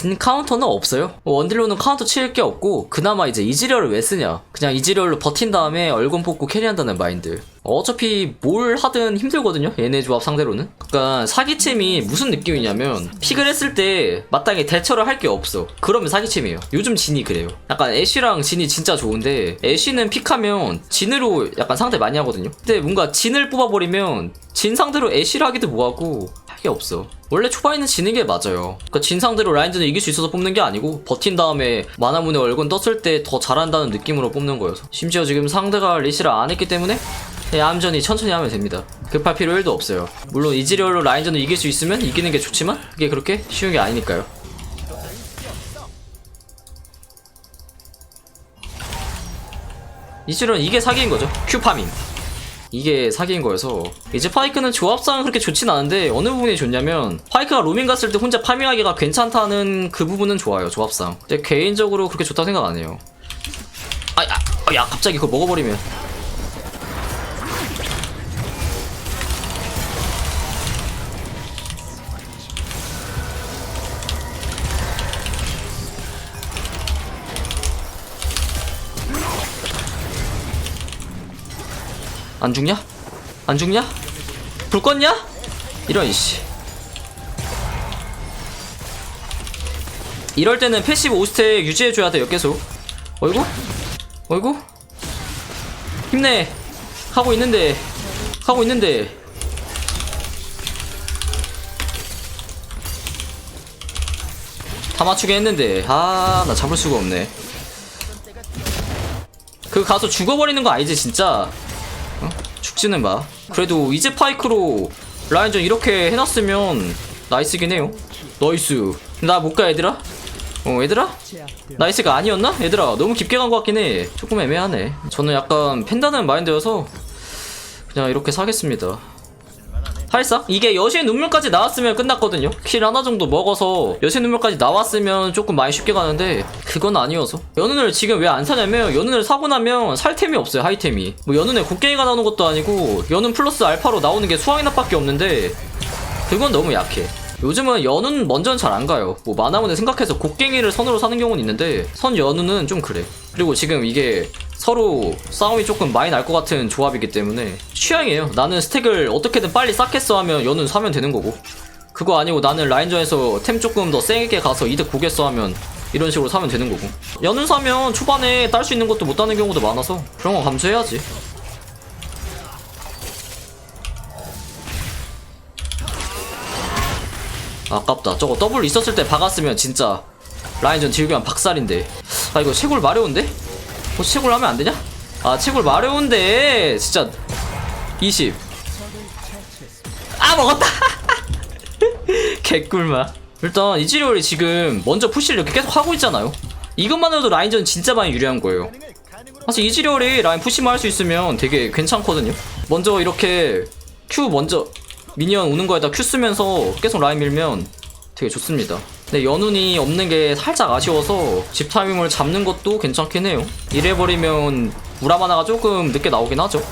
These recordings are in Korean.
진 카운터는 없어요. 원딜로는 카운터 칠 게 없고 그나마 이제 이지리얼을 왜 쓰냐? 그냥 이지리얼로 버틴 다음에 얼건 뽑고 캐리한다는 마인드. 어차피 뭘 하든 힘들거든요. 얘네 조합 상대로는. 그러니까 사기챔이 무슨 느낌이냐면 픽을 했을 때 마땅히 대처를 할 게 없어. 그러면 사기챔이에요. 요즘 진이 그래요. 약간 애쉬랑 진이 진짜 좋은데 애쉬는 픽하면 진으로 약간 상대 많이 하거든요. 근데 뭔가 진을 뽑아버리면 진 상대로 애쉬를 하기도 뭐하고 할 게 없어. 원래 초반에는 지는 게 맞아요. 그러니까 진 상대로 라인전을 이길 수 있어서 뽑는 게 아니고 버틴 다음에 마나문의 얼건 떴을 때 더 잘한다는 느낌으로 뽑는 거여서. 심지어 지금 상대가 리시를 안 했기 때문에 얌전히 천천히 하면 됩니다. 급할 필요 1도 없어요. 물론 이지리얼로 라인전을 이길 수 있으면 이기는 게 좋지만 그게 그렇게 쉬운 게 아니니까요. 이지리얼은 이게 사기인 거죠. 큐 파밍. 이게 사기인 거여서. 이제 파이크는 조합상 그렇게 좋진 않은데 어느 부분이 좋냐면 파이크가 로밍 갔을 때 혼자 파밍하기가 괜찮다는 그 부분은 좋아요 조합상. 근데 개인적으로 그렇게 좋다고 생각 안 해요. 아, 야, 아, 야 갑자기 그거 먹어버리면 안 죽냐? 안 죽냐? 불 껐냐? 이런 이씨 이럴 때는 패시브 5스택 유지해줘야 돼요 계속 어이구? 어이구? 힘내 하고 있는데 하고 있는데 다 맞추게 했는데 아 나 잡을 수가 없네 그 가서 죽어버리는 거 아니지 진짜 어? 죽지는 마. 그래도 이제 파이크로 라인전 이렇게 해놨으면 나이스긴 해요. 나이스. 나 못 가 얘들아? 어 얘들아? 나이스가 아니었나? 얘들아 너무 깊게 간 것 같긴 해. 조금 애매하네. 저는 약간 팬다는 마인드여서 그냥 이렇게 사겠습니다. 살짝 이게 여신 눈물까지 나왔으면 끝났거든요. 킬 하나 정도 먹어서 여신 눈물까지 나왔으면 조금 많이 쉽게 가는데 그건 아니어서. 연운을 지금 왜 안 사냐면 연운을 사고 나면 살 템이 없어요 하이템이. 뭐 연운에 곡괭이가 나오는 것도 아니고 연운 플러스 알파로 나오는 게 수학이나 밖에 없는데 그건 너무 약해. 요즘은 연운 먼저는 잘 안 가요. 뭐 마나문에 생각해서 곡괭이를 선으로 사는 경우는 있는데 선 연운은 좀 그래. 그리고 지금 이게 서로 싸움이 조금 많이 날 것 같은 조합이기 때문에 취향이에요. 나는 스택을 어떻게든 빨리 쌓겠어 하면 연은 사면 되는 거고 그거 아니고 나는 라인전에서 템 조금 더 세게 가서 이득 보겠어 하면 이런 식으로 사면 되는 거고 연은 사면 초반에 딸 수 있는 것도 못 따는 경우도 많아서 그런 거 감수해야지. 아깝다. 저거 더블 있었을 때 박았으면 진짜 라인전 딜교면 박살인데. 아 이거 채굴 마려운데? 어, 채굴 하면 안 되냐? 아, 채굴 마려운데 진짜 20. 아, 먹었다. 개꿀마. 일단 이지리얼이 지금 먼저 푸시를 이렇게 계속 하고 있잖아요. 이것만으로도 라인전 진짜 많이 유리한 거예요. 사실 이지리얼이 라인 푸시만 할 수 있으면 되게 괜찮거든요. 먼저 이렇게 Q 먼저 미니언 오는 거에다 Q 쓰면서 계속 라인 밀면 되게 좋습니다. 근데 연운이 없는 게 살짝 아쉬워서 집 타이밍을 잡는 것도 괜찮긴 해요. 이래버리면 무라마나가 조금 늦게 나오긴 하죠.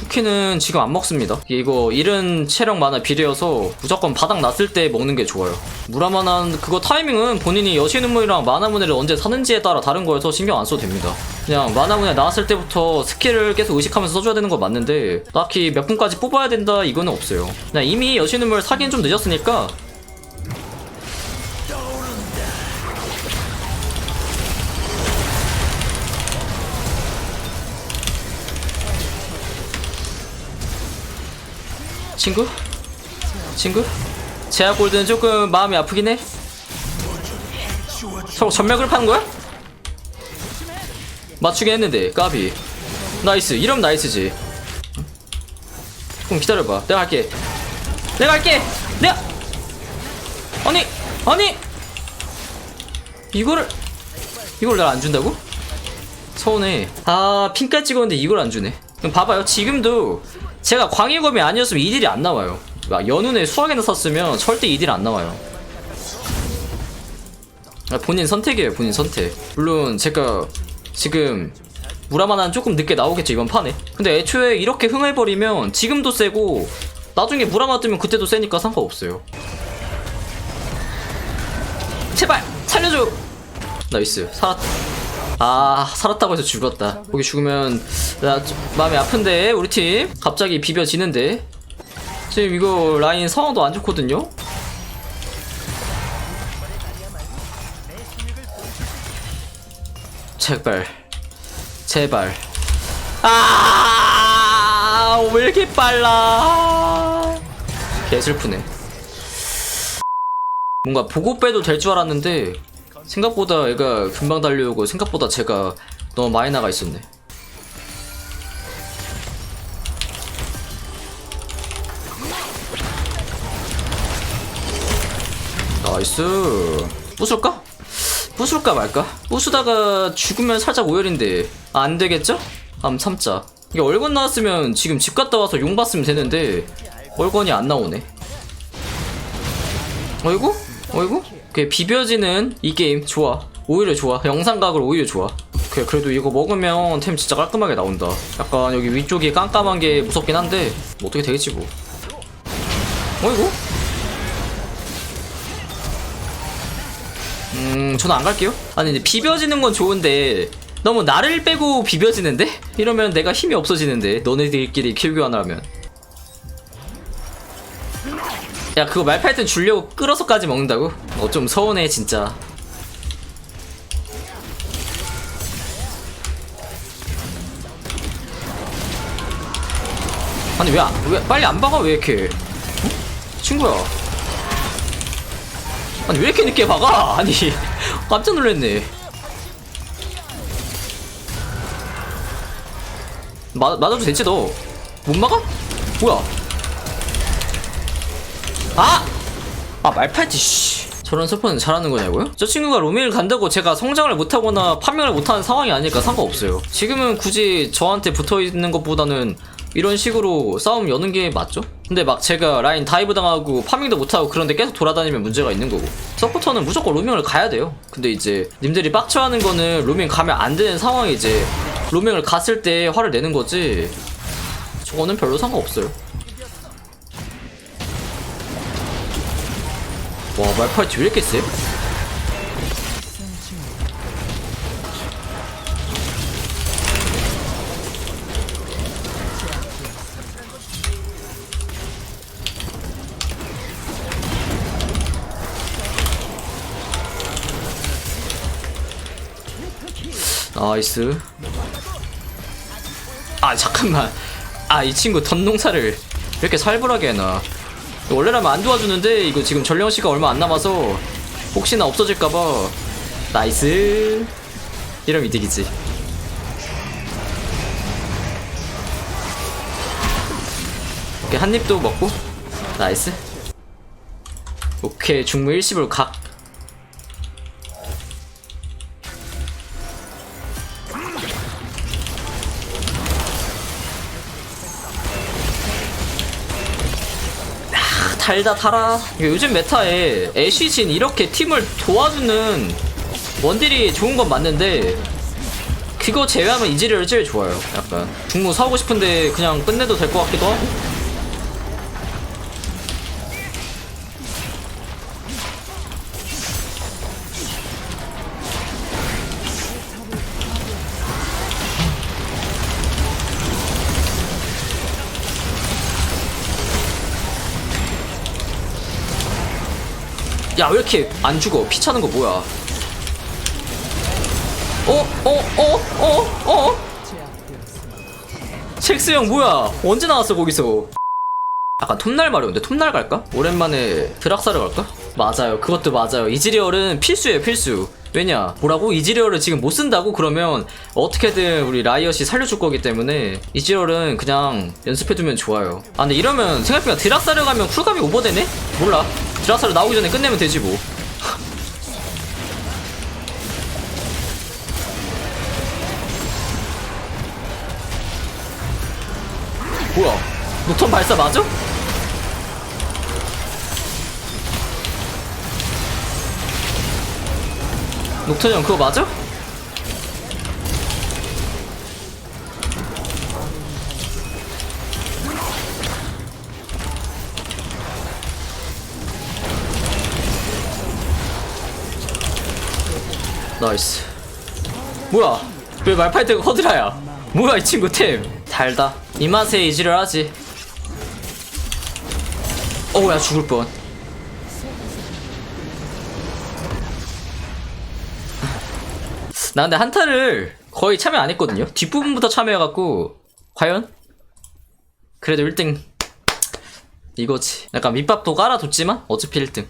쿠키는 지금 안 먹습니다. 이거 이른 체력 만화 비례여서 무조건 바닥 났을 때 먹는 게 좋아요. 무라마나 그거 타이밍은 본인이 여신은물이랑 마나문을 언제 사는지에 따라 다른 거여서 신경 안 써도 됩니다. 그냥 마나문에 나왔을 때부터 스킬을 계속 의식하면서 써줘야 되는 건 맞는데 딱히 몇 분까지 뽑아야 된다 이거는 없어요. 그냥 이미 여신은물 사긴 좀 늦었으니까 친구? 친구? 제약 골드는 조금 마음이 아프긴 해. 저거 전멸을 파는 거야? 맞추긴 했는데 까비. 나이스. 이러면 나이스지. 조금 기다려봐. 내가 할게. 내가 할게. 내가. 아니 아니 이거를 이걸 날 안 준다고? 서운해. 아 핑까지 찍었는데 이걸 안 주네. 그럼 봐봐요. 지금도 제가 광희검이 아니었으면 이 딜이 안 나와요. 막 연운에 수학에나 샀으면 절대 이 딜 안 나와요. 아, 본인 선택이에요. 본인 선택. 물론 제가 지금 무라마나는 조금 늦게 나오겠죠 이번 판에. 근데 애초에 이렇게 흥해버리면 지금도 세고 나중에 무라마 뜨면 그때도 세니까 상관없어요. 제발 살려줘 나이스 살았 아 살았다고 해서 죽었다. 거기 죽으면 나 좀 마음이 아픈데 우리 팀. 갑자기 비벼지는데. 지금 이거 라인 상황도 안 좋거든요? 제발. 제발. 아왜 이렇게 빨라? 개 슬프네. 뭔가 보고 빼도 될 줄 알았는데 생각보다 얘가 금방 달려오고 생각보다 제가 너무 많이 나가 있었네 나이스 부술까? 부술까 말까? 부수다가 죽으면 살짝 오열인데 안 되겠죠? 암 참자 이게 월권 나왔으면 지금 집 갔다 와서 용 봤으면 되는데 월권이 안 나오네 어이구? 어이구? 그 비벼지는 이 게임 좋아. 오히려 좋아. 영상각으로 오히려 좋아. 그래 그래도 이거 먹으면 템 진짜 깔끔하게 나온다. 약간 여기 위쪽이 깜깜한 게 무섭긴 한데 뭐 어떻게 되겠지 뭐. 어이구? 음 저는 안 갈게요. 아니 근데 비벼지는 건 좋은데 너무 나를 빼고 비벼지는데? 이러면 내가 힘이 없어지는데 너네들끼리 킬 교환하면 야 그거 말파이튼 주려고 끌어서까지 먹는다고? 어 좀 서운해 진짜. 아니 왜, 안- 왜 빨리 안 박아 왜 이렇게? 응? 친구야. 아니 왜 이렇게 늦게 박아? 아니 깜짝 놀랐네. 맞, 맞아도 되지 너. 못 막아? 뭐야 아! 아 말팔티 씨 저런 서포는 잘하는 거냐고요? 저 친구가 로밍을 간다고 제가 성장을 못하거나 판명을 못하는 상황이 아닐까 상관없어요 지금은 굳이 저한테 붙어있는 것보다는 이런 식으로 싸움 여는 게 맞죠? 근데 막 제가 라인 다이브 당하고 파밍도 못하고 그런데 계속 돌아다니면 문제가 있는 거고 서포터는 무조건 로밍을 가야 돼요 근데 이제 님들이 빡쳐하는 거는 로밍 가면 안 되는 상황이 이제 로밍을 갔을 때 화를 내는 거지 저거는 별로 상관없어요 와 말파이트 왜 이렇게 세? 나이스. 아 잠깐만. 아 이 친구 던농사를 왜 이렇게 살벌하게 해놔 원래라면 안 도와주는데 이거 지금 전령 시간 얼마 안 남아서 혹시나 없어질까봐 나이스. 이러면 이득이지. 오케이 한 입도 먹고. 나이스. 오케이 중무 1십으로 각 달다 달아. 요즘 메타에 애쉬진 이렇게 팀을 도와주는 원딜이 좋은 건 맞는데 그거 제외하면 이즈리얼 제일 좋아요. 약간 중무 사고 싶은데 그냥 끝내도 될 것 같기도 하고 야 왜 이렇게 안 죽어 피 차는 거 뭐야 어? 어? 어? 어? 어? 첵스 형 뭐야 언제 나왔어 거기서 약간 톱날 마려운데 톱날 갈까? 오랜만에 드락사를 갈까? 맞아요 그것도 맞아요 이즈리얼은 필수예요 필수 왜냐 뭐라고? 이즈리얼을 지금 못 쓴다고? 그러면 어떻게든 우리 라이엇이 살려줄 거기 때문에 이즈리얼은 그냥 연습해두면 좋아요 아 근데 이러면 생각해보니까 드락사를 가면 쿨감이 오버되네? 몰라 드락사를 나오기 전에 끝내면 되지 뭐 뭐야 녹턴 발사 맞아? 녹턴 형 그거 맞아? 나이스. 뭐야? 왜 말파이트가 허드라야? 뭐야 이 친구 템? 달다. 이 맛에 이지를 하지. 어우야 죽을 뻔 나 근데 한타를 거의 참여 안 했거든요. 뒷부분부터 참여해갖고 과연? 그래도 1등. 이거지. 약간 밑밥도 깔아뒀지만 어차피 1등